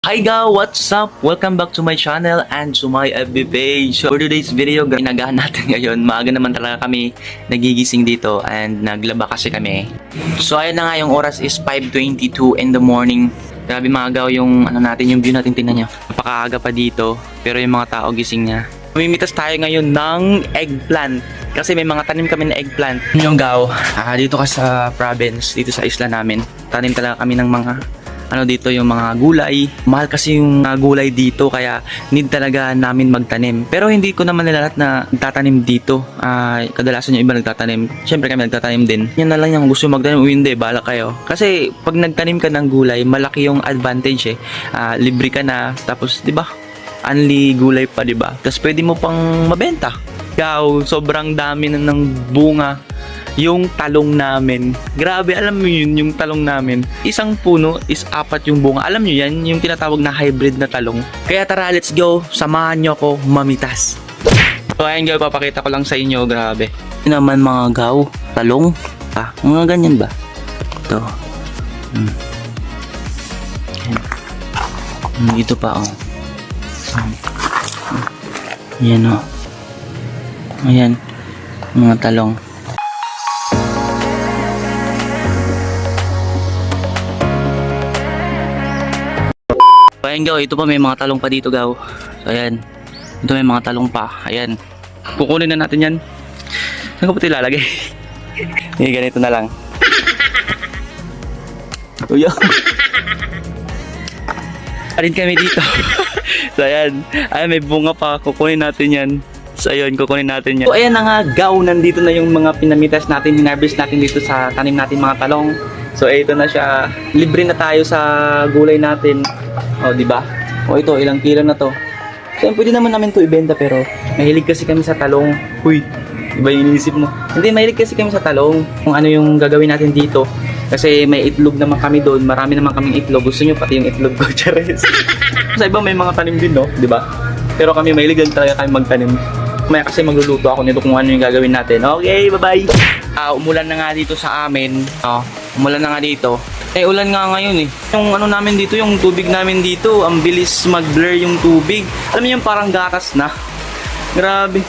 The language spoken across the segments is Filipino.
Hi guys, what's up? Welcome back to my channel and to my FB page. So, for today's video, ginagahan natin ngayon. Maaga naman talaga kami nagigising dito and naglaba kasi kami. So, ayun na nga, yung oras is 5.22 in the morning. Grabe maagaw yung ano natin, yung view natin, tingnan nyo. Napakaaga pa dito, pero yung mga tao gising na. Mamimitas tayo ngayon ng eggplant. Kasi may mga tanim kami na eggplant. Yung gaw, ah, dito ka sa province, dito sa isla namin. Tanim talaga kami ng mga ano dito yung mga gulay. Mahal kasi yung mga gulay dito kaya need talaga namin magtanim. Pero hindi ko naman nila lahat na nagtatanim dito. Ah, kadalasan yung iba nagtatanim. Siyempre kami nagtatanim din. Yan na lang yung gusto magtanim o hindi, bala kayo. Kasi pag nagtanim ka ng gulay, malaki yung advantage eh. Ah, libre ka na tapos 'di ba? Unli gulay pa 'di ba? Tapos pwede mo pang mabenta. Ikaw, sobrang dami na ng bunga yung talong namin. Grabe, alam mo yun, yung talong namin. Isang puno is apat yung bunga. Alam nyo yan, yung tinatawag na hybrid na talong. Kaya tara, let's go. Samahan nyo ako mamitas. So, ayun gaw, papakita ko lang sa inyo. Grabe. Yun naman mga gaw, talong. Ah, mga ganyan ba? Ito. Hmm. Hmm, ito pa, oh. Hmm. Yan, oh. Ayan. Mga talong. So, ayan gaw, ito pa may mga talong pa dito gaw. So ayan. Ito may mga talong pa. Ayan. Kukunin na natin yan. Saan ko pa ito ilalagay? Eh, ganito na lang. Uyo. Arin kami dito. so ayan. Ayan, may bunga pa. Kukunin natin yan. So ayun, kukunin natin yan. So ayan na nga, gaw. Nandito na yung mga pinamitas natin, hinarvest natin dito sa tanim natin mga talong. So ito na siya. Libre na tayo sa gulay natin. O, di ba? O ito, ilang kilo na to. So, pwede naman namin to ibenta pero mahilig kasi kami sa talong. Huy, iba yung iniisip mo. Hindi, mahilig kasi kami sa talong. Kung ano yung gagawin natin dito. Kasi may itlog naman kami doon. Marami naman kaming itlog. Gusto nyo pati yung itlog ko, Charis. sa iba may mga tanim din, no? Di ba? Pero kami mahilig lang talaga kami magtanim. May kasi magluluto ako nito kung ano yung gagawin natin. Okay, bye-bye! Ah, umulan na nga dito sa amin. Oh, umulan na nga dito. Eh, ulan nga ngayon eh. Yung ano namin dito, yung tubig namin dito, ang bilis mag-blur yung tubig. Alam mo yung parang gatas na. Grabe.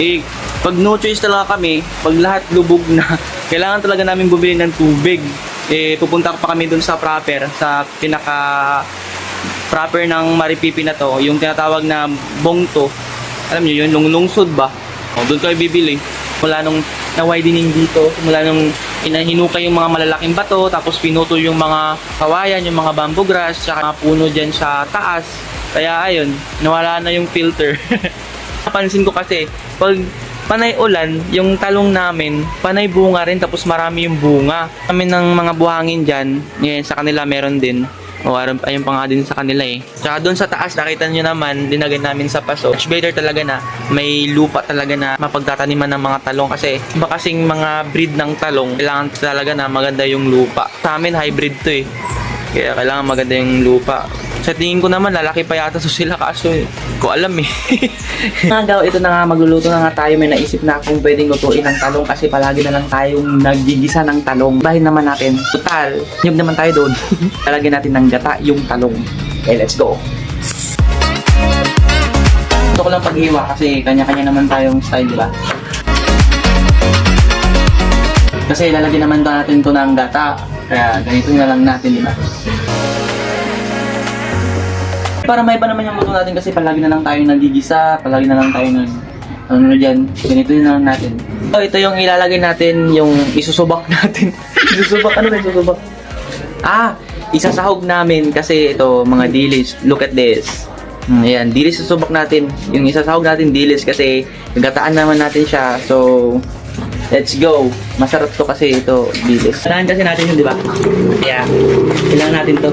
Eh, pag no choice talaga kami, pag lahat lubog na, kailangan talaga namin bumili ng tubig. Eh, pupunta pa kami dun sa proper, sa pinaka proper ng Maripipi na to, yung tinatawag na bongto. Alam niyo yun, lunglungsod ba? O, doon kayo bibili. Mula nung na-widening dito, mula nung inahinukay yung mga malalaking bato, tapos pinuto yung mga kawayan, yung mga bamboo grass, tsaka mga puno dyan sa taas. Kaya ayun, nawala na yung filter. Napansin ko kasi, pag panay ulan, yung talong namin, panay bunga rin, tapos marami yung bunga. Kami ng mga buhangin dyan, yan, sa kanila meron din. O, ayun ayun pa nga din sa kanila eh. Tsaka doon sa taas, nakita nyo naman, dinagay namin sa paso. Much better talaga na may lupa talaga na mapagtataniman ng mga talong kasi iba kasing mga breed ng talong, kailangan talaga na maganda yung lupa. Sa amin, hybrid to eh. Kaya kailangan maganda yung lupa. Sa tingin ko naman, lalaki pa yata so sila kaso eh. Ko alam eh. nga daw, ito na nga, magluluto na nga tayo. May naisip na kung pwedeng lutuin ng talong kasi palagi na lang tayong nagigisa ng talong. Bahin naman natin. Total, nyug naman tayo doon. Lalagyan natin ng gata yung talong. Okay, let's go. Gusto ko lang paghiwa kasi kanya-kanya naman tayong style, di ba? Kasi lalagyan naman natin to ng gata. Kaya ganito na lang natin, di ba? Para may iba naman yung luto natin kasi palagi na lang tayo nagigisa, palagi na lang tayo nag ano na dyan, ganito na lang natin. So, ito yung ilalagay natin, yung isusubak natin. isusubak, ano ba isusubak? Ah, isasahog namin kasi ito, mga dilis. Look at this. Hmm, Ayan, dilis susubak natin. Yung isasahog natin dilis kasi gataan naman natin siya. So, let's go. Masarap to kasi ito, dilis. Kailangan kasi natin yun, di ba? Kaya, kailangan natin to.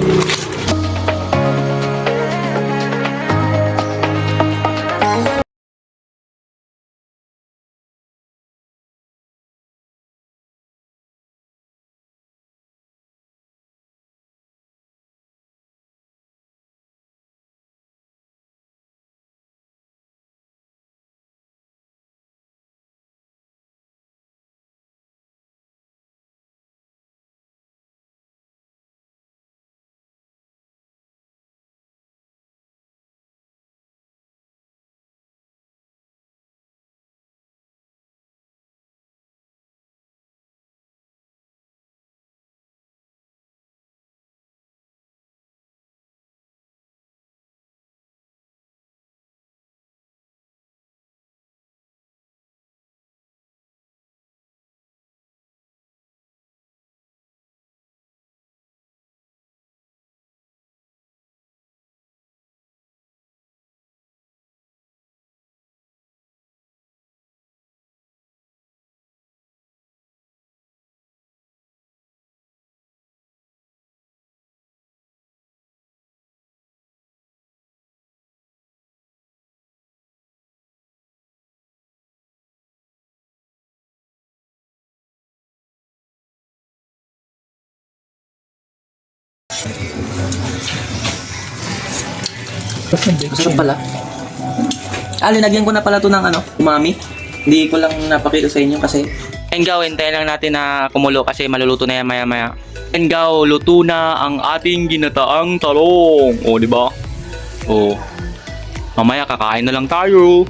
Masarap pala. Ah, linagyan ko na pala to ng ano, umami. Hindi ko lang napakita sa inyo kasi go, hintayin lang natin na kumulo kasi maluluto na yan maya maya. Go, luto na ang ating ginataang talong. O, di ba? O, mamaya kakain na lang tayo.